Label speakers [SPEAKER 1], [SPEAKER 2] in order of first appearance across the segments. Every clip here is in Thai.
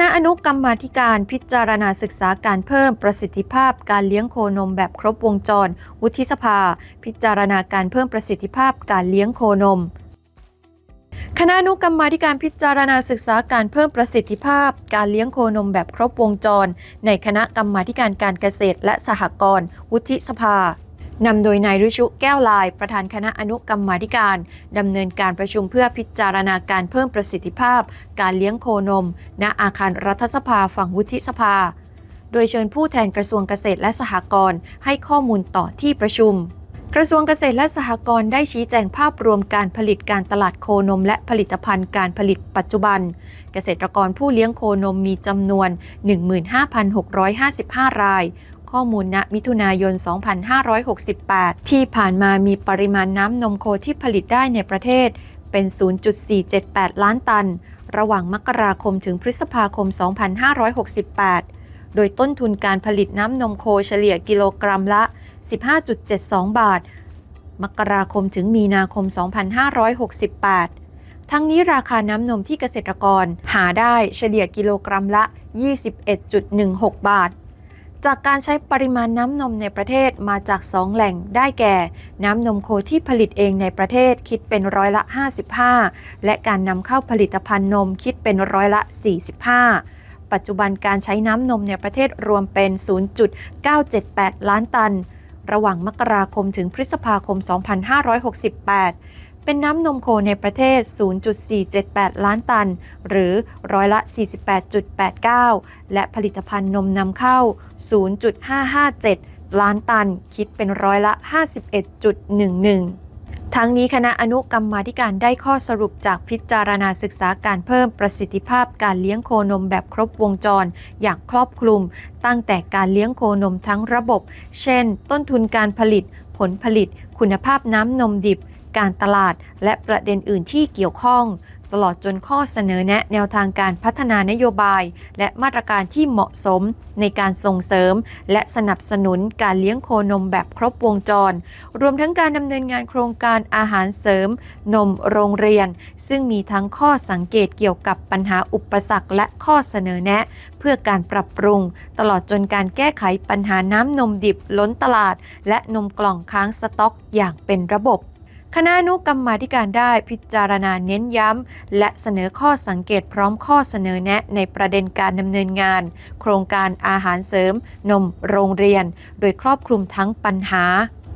[SPEAKER 1] ณะอนุกรรมาธิการพิจารณาศึกษาการเพิ่มประสิทธิภาพการเลี้ยงโคนมแบบครบวงจร วุฒิสภา พิจารณาการเพิ่มประสิทธิภาพการเลี้ยงโคนม คณะอนุกรรมาธิการพิจารณาศึกษาการเพิ่มประสิทธิภาพ การเลี้ยงโคนมแบบครบวงจร ในคณะกรรมาธิการการเกษตรและสหกรณ์วุฒิสภา นำโดยนายรุชุแก้วลาย ประธานคณะอนุกรรมาธิการดำเนินการประชุมเพื่อพิจารณาการเพิ่มประสิทธิภาพ การเลี้ยงโคนม ณอาคารรัฐสภาฝั่งวุฒิสภา โดยเชิญผู้แทนกระทรวงเกษตรและสหกรณ์ให้ข้อมูลต่อที่ประชุม กระทรวงเกษตรและสหกรณ์ได้ชี้แจงภาพรวมการผลิตการตลาดโคนม และผลิตภัณฑ์การผลิตปัจจุบัน เกษตรกรผู้เลี้ยงโคนมมีจำนวน 15,655 ราย ข้อมูลณมิถุนายน 2568 ที่ผ่านมามีปริมาณน้ำนมโคที่ผลิตได้ในประเทศเป็น 0.478 ล้านตัน ระหว่างมกราคมถึงพฤษภาคม 2568 โดยต้นทุนการผลิตน้ำนมโคเฉลี่ยกิโลกรัมละ 15.72 บาท มกราคมถึงมีนาคม 2568ทั้งนี้ราคาน้ำนมที่เกษตรกรหาได้เฉลี่ยกิโลกรัมละ 21.16 บาท จากการใช้ปริมาณน้ำนมในประเทศมาจาก 2 แหล่งได้แก่ น้ำนมโคที่ผลิตเองในประเทศคิดเป็นร้อยละ 55 และการนำเข้าผลิตภัณฑ์นมคิดเป็นร้อยละ 45 ปัจจุบันการใช้น้ำนมในประเทศรวมเป็น 0.978 ล้านตัน ระหว่างมกราคมถึงพฤษภาคม 2568 เป็นน้ำนมโคในประเทศ 0.478 ล้านตัน หรือร้อยละ 48.89 และผลิตภัณฑ์นมนำเข้า 0.557 ล้านตัน คิดเป็นร้อยละ 51.11ทั้งนี้คณะอนุกรรมาธิการได้ข้อสรุปจากพิจารณาศึกษาการเพิ่มประสิทธิภาพการเลี้ยงโคนมแบบครบวงจร อย่างครอบคลุม ตั้งแต่การเลี้ยงโคนมทั้งระบบ เช่น ต้นทุนการผลิต ผลผลิต คุณภาพน้ำนมดิบ การตลาด และประเด็นอื่นที่เกี่ยวข้อง ตลอดจนข้อเสนอแนะแนวทางการพัฒนานโยบาย และมาตรการที่เหมาะสมในการส่งเสริม และสนับสนุนการเลี้ยงโคนมแบบครบวงจร รวมทั้งการดำเนินงานโครงการอาหารเสริม นมโรงเรียน ซึ่งมีทั้งข้อสังเกตเกี่ยวกับปัญหาอุปสรรคและข้อเสนอแนะ เพื่อการปรับปรุง ตลอดจนการแก้ไขปัญหาน้ำนมดิบล้นตลาด และนมกล่องค้างสต็อกอย่างเป็นระบบ คณะนุกรรมาธิการได้พิจารณาเน้นย้ำ และเสนอข้อสังเกตพร้อมข้อเสนอแนะในประเด็นการดำเนินงาน โครงการอาหารเสริม นมโรงเรียน โดยครอบคลุมทั้งปัญหา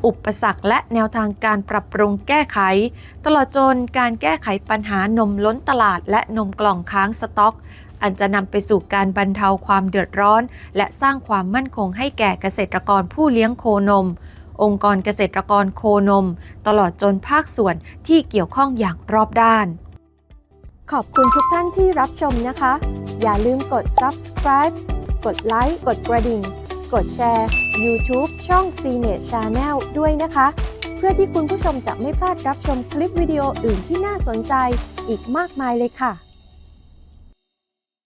[SPEAKER 1] อุปสรรคและแนวทางการปรับปรุงแก้ไข ตลอดจนการแก้ไขปัญหานมล้นตลาดและนมกล่องค้างสต็อกอันจะนำไปสู่การบรรเทาความเดือดร้อน และสร้างความมั่นคงให้แก่เกษตรกรผู้เลี้ยงโคนม องค์กรเกษตรกรโคนม ตลอดจนภาคส่วนที่เกี่ยวข้องอย่างรอบด้าน ขอบคุณทุกท่านที่รับชมนะคะ อย่าลืมกด subscribe กดไลค์กดกระดิ่ง กดแชร์ YouTube ช่อง CNET Channel ด้วยนะคะ เพื่อที่คุณผู้ชมจะไม่พลาดรับชมคลิปวิดีโออื่นที่น่าสนใจอีกมากมายเลยค่ะ